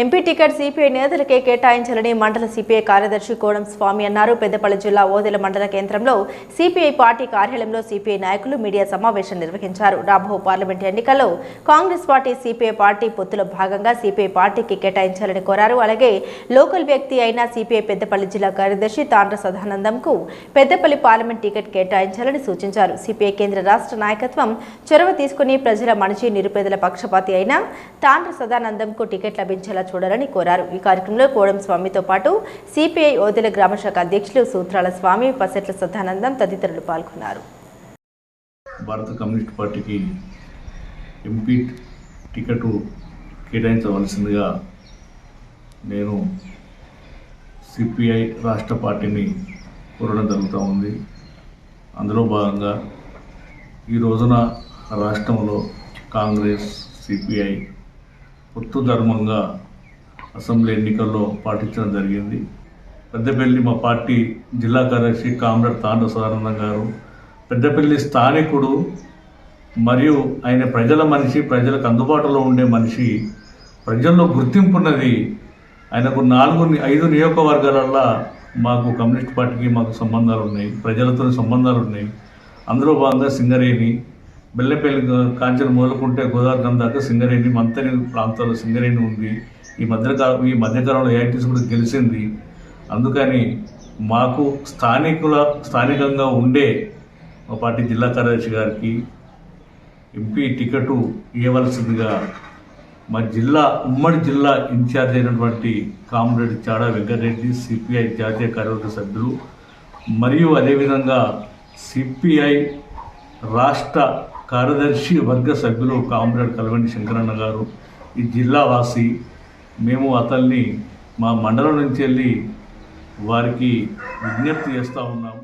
MP ticket CPI నేతలకే కేటాయించాలని మండల CPI కార్యదర్శి కోడం స్వామి అన్నారు. పెద్దపల్లి జిల్లా ఓదెల మండల కేంద్రంలో సిపిఐ పార్టీ కార్యాలయంలో సిపిఐ నాయకులు మీడియా సమావేశం నిర్వహించారు. రాబో పార్లమెంట్ ఎన్నికల్లో కాంగ్రెస్ పార్టీ సిపిఐ పార్టీ పొత్తులో భాగంగా సిపిఐ పార్టీకి కేటాయించాలని కోరారు. అలాగే లోకల్ వ్యక్తి అయిన సిపిఐ పెద్దపల్లి జిల్లా కార్యదర్శి తాండ్ర సదానందంకు పెద్దపల్లి పార్లమెంట్ టికెట్ కేటాయించాలని సూచించారు. సిపిఐ కేంద్ర రాష్ట్ర నాయకత్వం చొరవ తీసుకుని ప్రజల మనిషి నిరుపేదల పక్షపాతి అయిన తాండ్ర సదానందంకు టికెట్ లభించేలా చూడాలని కోరారు. ఈ కార్యక్రమంలో కోడం స్వామితో పాటు సిపిఐ ఓదెల గ్రామశాఖ అధ్యక్షులు సూత్రాల స్వామి పసెట్ల సదానందం తదితరులు పాల్గొన్నారు. భారత కమ్యూనిస్ట్ పార్టీకి ఎంపీ టికెట్ కేటాయించవలసిందిగా నేను సిపిఐ రాష్ట్ర పార్టీని కోరడం జరుగుతూ ఉంది. అందులో భాగంగా ఈ రోజున రాష్ట్రంలో కాంగ్రెస్ సిపిఐ పొత్తు ధర్మంగా అసెంబ్లీ ఎన్నికల్లో పాటించడం జరిగింది. పెద్దపల్లి మా పార్టీ జిల్లా కార్యదర్శి కామ్రేడ్ తాండ్ర సదానందం గారు పెద్దపల్లి స్థానికుడు మరియు ఆయన ప్రజల మనిషి ప్రజలకు అందుబాటులో ఉండే మనిషి ప్రజల్లో గుర్తింపున్నది ఆయనకు నాలుగు ఐదు నియోజకవర్గాలల్లో మాకు కమ్యూనిస్ట్ పార్టీకి మాకు సంబంధాలు ఉన్నాయి ప్రజలతో సంబంధాలు ఉన్నాయి. అందులో భాగంగా సింగరేణి బెల్లపల్లి కాంచెలు మొదలుకుంటే గోదావరి దాకా సింగరేణి మంతని ప్రాంతాల్లో సింగరేణి ఉంది. ఈ మధ్యకాలం ఈ మధ్యకాలంలో ఐఐటీస్ కూడా గెలిచింది. అందుకని మాకు స్థానికుల స్థానికంగా ఉండే మా పార్టీ జిల్లా కార్యదర్శి గారికి ఎంపీ టికెట్ ఇవ్వవలసిందిగా మా జిల్లా ఉమ్మడి జిల్లా ఇన్ఛార్జ్ అయినటువంటి కామ్రేడ్ చాడా వెంకటరెడ్డి సిపిఐ జాతీయ కార్యవర్గ సభ్యులు మరియు అదేవిధంగా సిపిఐ రాష్ట్ర కార్యదర్శి వర్గ సభ్యులు కామ్రేడ్ కలవండి శంకరన్న గారు ఈ జిల్లావాసి మేము అతన్ని మా మండలం నుంచి వెళ్ళి వారికి విజ్ఞప్తి చేస్తూ ఉన్నాము.